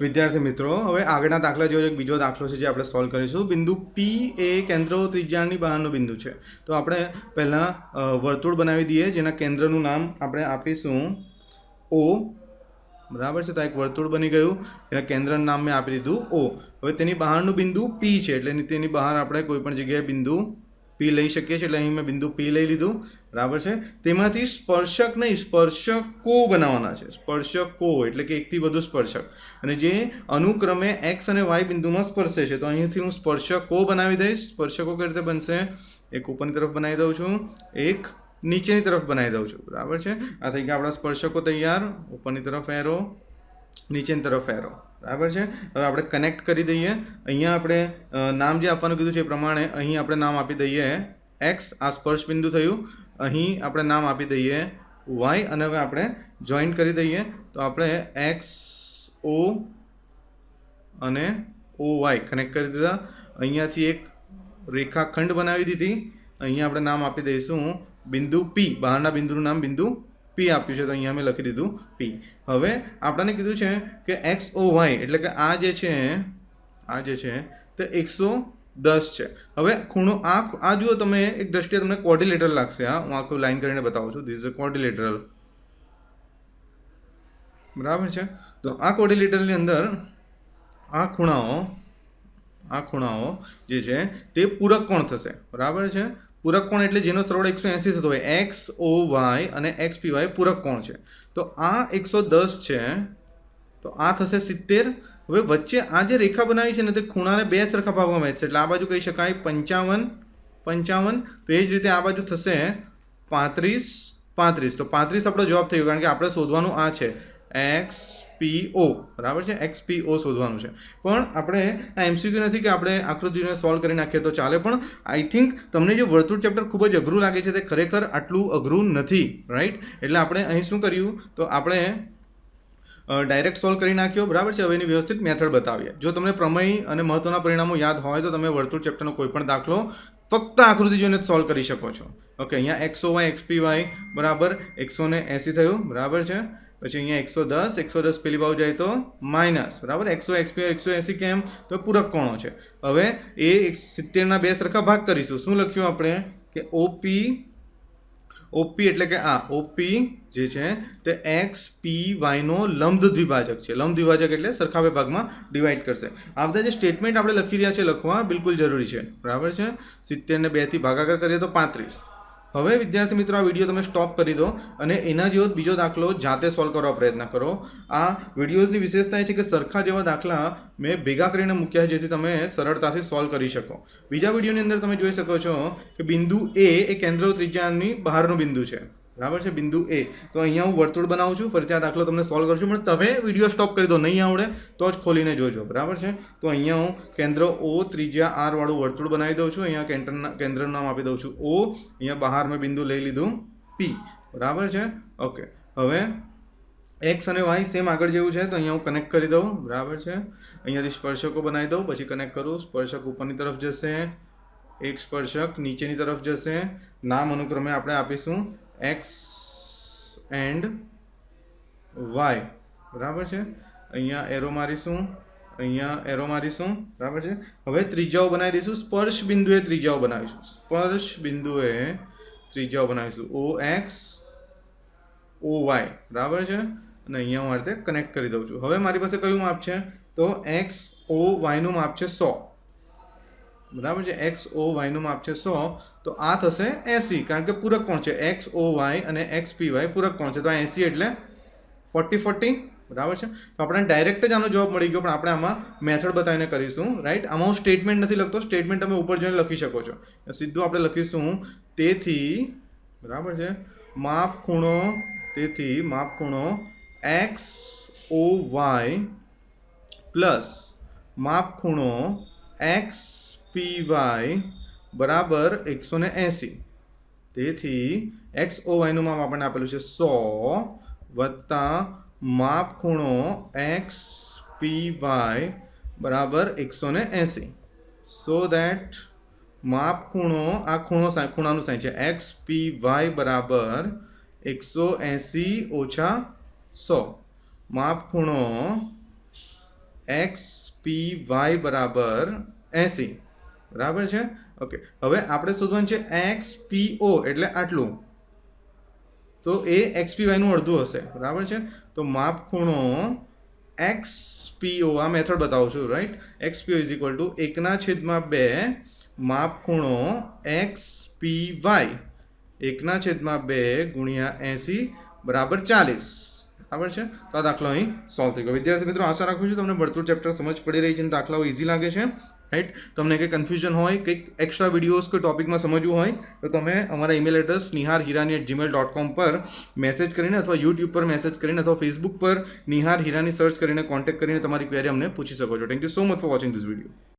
વિદ્યાર્થી મિત્રો, હવે આગળના દાખલા જેવો એક બીજો દાખલો છે જે આપણે સોલ્વ કરીશું. બિંદુ પી એ કેન્દ્ર ત્રિજ્યાની બહારનું બિંદુ છે. તો આપણે પહેલાં વર્તુળ બનાવી દઈએ, જેના કેન્દ્રનું નામ આપણે આપીશું ઓ બરાબર છે? તો એક વર્તુળ બની ગયું. એના કેન્દ્રનું નામ મેં આપી દીધું ઓ હવે તેની બહારનું બિંદુ પી છે, એટલે તેની બહાર આપણે કોઈ પણ જગ્યાએ બિંદુ પી લઈ શકીએ છીએ. એટલે અહીં મેં બિંદુ પી લઈ લીધું. બરાબર છે? તેમાંથી સ્પર્શક નહીં, સ્પર્શકો બનાવવાના છે. સ્પર્શકો એટલે કે એકથી વધુ સ્પર્શક. અને જે અનુક્રમે એક્સ અને વાય બિંદુમાં સ્પર્શે છે, તો અહીંથી હું સ્પર્શકો બનાવી દઈશ. સ્પર્શકો કઈ રીતે બનશે? એક ઉપરની તરફ બનાવી દઉં છું. એક નીચેની તરફ બનાવી દઉં છું. બરાબર છે? આ થઈ ગયા આપણા સ્પર્શકો તૈયાર. ઉપરની તરફ એરો નીચેની તરફ એરો બરાબર છે? હવે આપણે કનેક્ટ કરી દઈએ. અહીંયા આપણે નામ જે આપવાનું કીધું છે એ પ્રમાણે અહીં આપણે નામ આપી દઈએ એક્સ આ સ્પર્શ બિંદુ થયું. અહીં આપણે નામ આપી દઈએ વાય અને હવે આપણે જોઈન્ટ કરી દઈએ. તો આપણે એક્સ ઓ અને ઓ વાય કનેક્ટ કરી દીધા. અહીંયાથી એક રેખાખંડ બનાવી દીધી. અહીંયા આપણે નામ આપી દઈશું. બિંદુ પી બહારના બિંદુનું નામ બિંદુ પી આપ્યું છે, તો અહીંયા મેં લખી દીધું પી હવે આપણને કીધું છે કે એક્સ ઓ વાય એટલે કે આ જે છે, આ જે છે, તે એકસો દસ છે. હવે ખૂણો આ આ જુઓ તમે, એક દ્રષ્ટિએ તમને કોર્ડિલેટરલ લાગશે, હા? હું આખું લાઈન કરીને બતાવું છું. ધીસ અ કોર્ડિલેટરલ બરાબર છે? તો આ કોર્ડિલેટરની અંદર આ ખૂણાઓ આ ખૂણાઓ જે છે, તે પૂરક કોણ થશે? બરાબર છે? પૂરક કોણ એટલે જેનો સરવાળો એકસો એંસી થતો હોય. એક્સ, ઓ, વાય અને એક્સ, પી, વાય પૂરક કોણ છે? તો આ એકસો દસ છે. તો આ થશે સિત્તેર. હવે વચ્ચે આ જે રેખા બનાવી છે ને તે ખૂણાને બે સરખા ભાગમાં વહેંચશે. એટલે આ બાજુ કહી શકાય પંચાવન પંચાવન. તો એ જ રીતે આ બાજુ થશે પાંત્રીસ પાંત્રીસ. તો પાંત્રીસ આપણો જવાબ થયો કારણ કે આપણે શોધવાનું આ છે. એક્સ પી ઓ બરાબર છે? એક્સ પી ઓ શોધવાનું છે. પણ આપણે આ એમસીક્યુ નથી કે આપણે આકૃતિને સોલ્વ કરી નાખીએ તો ચાલે, પણ આઈ થિંક તમને જે વર્તુળ ચેપ્ટર ખૂબ જ અઘરું લાગે છે તે ખરેખર આટલું અઘરું નથી રાઈટ એટલે આપણે અહીં શું કર્યું? તો આપણે ડાયરેક્ટ સોલ્વ કરી નાખ્યો, બરાબર છે? હવે એની વ્યવસ્થિત મેથડ બતાવીએ. જો તમને પ્રમેય અને મહત્વના પરિણામો યાદ હોય તો તમે વર્તુળ ચેપ્ટરનો કોઈ પણ દાખલો ફક્ત આકૃતિ જોઈને સોલ્વ કરી શકો છો. ઓકે અહીંયા એક્સો વાય એક્સપી વાય બરાબર? એકસો ને એંસી થયું, બરાબર છે? પછી અહીંયા એકસો દસ એકસો દસ પેલી બાજુ જાય તો માઇનસ, બરાબર? એકસો એક્સપી, એકસો એંસી કેમ? તો પૂરક કોણો છે. હવે એ એક સિત્તેરના બે સરખા ભાગ કરીશું. શું લખ્યું આપણે? કે ઓપી ઓપી એટલે કે આ, ઓપી જે છે તે એક્સ પી વાયનો લંબ દ્વિભાજક છે. લંબ દ્વિભાજક એટલે સરખા બે ભાગમાં ડિવાઈડ કરશે. આ બધા જે સ્ટેટમેન્ટ આપણે લખી રહ્યા છે લખવા બિલકુલ જરૂરી છે. બરાબર છે? સિત્તેરને બેથી ભાગાકાર કરીએ તો પાંત્રીસ. હવે વિદ્યાર્થી મિત્રો, આ વીડિયો તમે સ્ટોપ કરી દો અને એના જેવો બીજો દાખલો જાતે સોલ્વ કરવા પ્રયત્ન કરો. આ વિડીયોઝની વિશેષતા એ છે કે સરખા જેવા દાખલા મેં ભેગા કરીને મૂક્યા જેથી તમે સરળતાથી સોલ્વ કરી શકો. બીજા વિડીયોની અંદર તમે જોઈ શકો છો કે બિંદુ એ એ કેન્દ્ર ત્રિજ્યાની બહારનું બિંદુ છે. બરાબર છે? બિંદુ એ તો અહીંયા હું વર્તુળ બનાવું છું, ફરીથી આ દાખલો તમને સોલ્વ કરશું પણ તમે વીડિયો સ્ટોપ કરી દો, નહીં આવડે, તો જ ખોલીને જોજો, બરાબર છે? તો અહીંયા હું કેન્દ્ર ઓ ત્રિજ્યા આર વાળું વર્તુળ બનાવી દઉં છું, અહીંયા કેન્દ્રના કેન્દ્રનું નામ આપી દઉં છું ઓ અહીંયા બહાર મેં બિંદુ લઈ લીધું પી બરાબર છે? ઓકે હવે એક્સ અને વાય સેમ આગળ જેવું છે, તો અહીંયા હું કનેક્ટ કરી દઉં, બરાબર છે? અહીંયાથી સ્પર્શકો બનાવી દઉં, પછી કનેક્ટ કરું, સ્પર્શક ઉપરની તરફ જશે, એક સ્પર્શક નીચેની તરફ જશે, નામ અનુક્રમે આપણે આપીશું એક્સ એન્ડ વાય બરાબર છે? અહીંયા એરો મારીશું. અહીંયા એરો મારીશું. બરાબર છે? હવે ત્રિજ્યાઓ બનાવી દઈશું સ્પર્શ બિંદુએ ત્રિજ્યાઓ બનાવીશું. સ્પર્શ બિંદુએ ત્રિજ્યાઓ બનાવીશું. ઓ એક્સ ઓ વાય બરાબર છે? અને અહીંયા હું આ રીતે કનેક્ટ કરી દઉં છું. હવે મારી પાસે કયું માપ છે? તો એક્સ ઓ વાયનું માપ છે સો. બરાબર છે? એક્સ ઓ વાયનું માપ છે સો. તો આ થશે એસી. કારણ કે પૂરક કોણ છે? એક્સ ઓ વાય અને એક્સ પી વાય પૂરક કોણ છે? તો આ એસી એટલે ફોર્ટી ફોર્ટી બરાબર છે? તો આપણે ડાયરેક્ટ જ આનો જવાબ મળી ગયો, પણ આપણે આમાં મેથડ બતાવીને કરીશું. રાઈટ આમાં હું સ્ટેટમેન્ટ નથી લખતો. સ્ટેટમેન્ટ તમે ઉપર જોઈને લખી શકો છો. સીધું આપણે લખીશું. તેથી, બરાબર છે? માપ ખૂણો, તેથી માપ ખૂણો એક્સ ઓ વાય પ્લસ માપ ખૂણો એક્સ પી વાય બરાબર એકસો ને એંસી. તેથી એક્સ ઓ વાયનું માપ આપણને આપેલું છે સો વત્તા માપ ખૂણો એક્સ પી વાય બરાબર એકસો ને એંસી. સો દેટ માપ ખૂણો આ ખૂણો ખૂણાનું સાઈ છે એક્સ પી વાય બરાબર એકસો એંસી ઓછા સો. માપ ખૂણો એક્સ પી વાય બરાબર એંસી. બરાબર છે? ઓકે હવે આપણે શોધવાનું છે એક્સ પીઓ એટલે આટલું. તો એ એક્સ પી વાયનું અડધું હશે. બરાબર છે? તો માપ ખૂણો એક્સ પીઓ આ મેથડ બતાવું છું right X P O is equal to એકના છેદમાં બે, માપ ખૂણો એક્સ પી વાય. એકના છેદમાં બે ગુણ્યા એંસી, બરાબર ચાલીસ. બરાબર છે? તો આ દાખલો અહીં સોલ્વ થઈ ગયો. વિદ્યાર્થી મિત્રો, આશા રાખું છું તમને ભરતું ચેપ્ટર સમજ પડી રહી છે અને દાખલાઓ ઇઝી લાગે છે. રાઈટ તમને કંઈ કન્ફ્યુઝન હોય, કંઈક એક્સ્ટ્રા વિડીયોઝ કોઈ ટોપિકમાં સમજવું હોય, તો તમે અમારા email address Nihar Hirani at Gmail dot com પર મેસેજ કરીને અથવા યુટ્યુબ પર મેસેજ કરીને અથવા ફેસબુક પર નિહાર હિરાની સર્ચ કરીને કોન્ટેક્ટ કરીને તમારી ક્વેરી અમને પૂછી શકો છો. Thank you so much for watching this video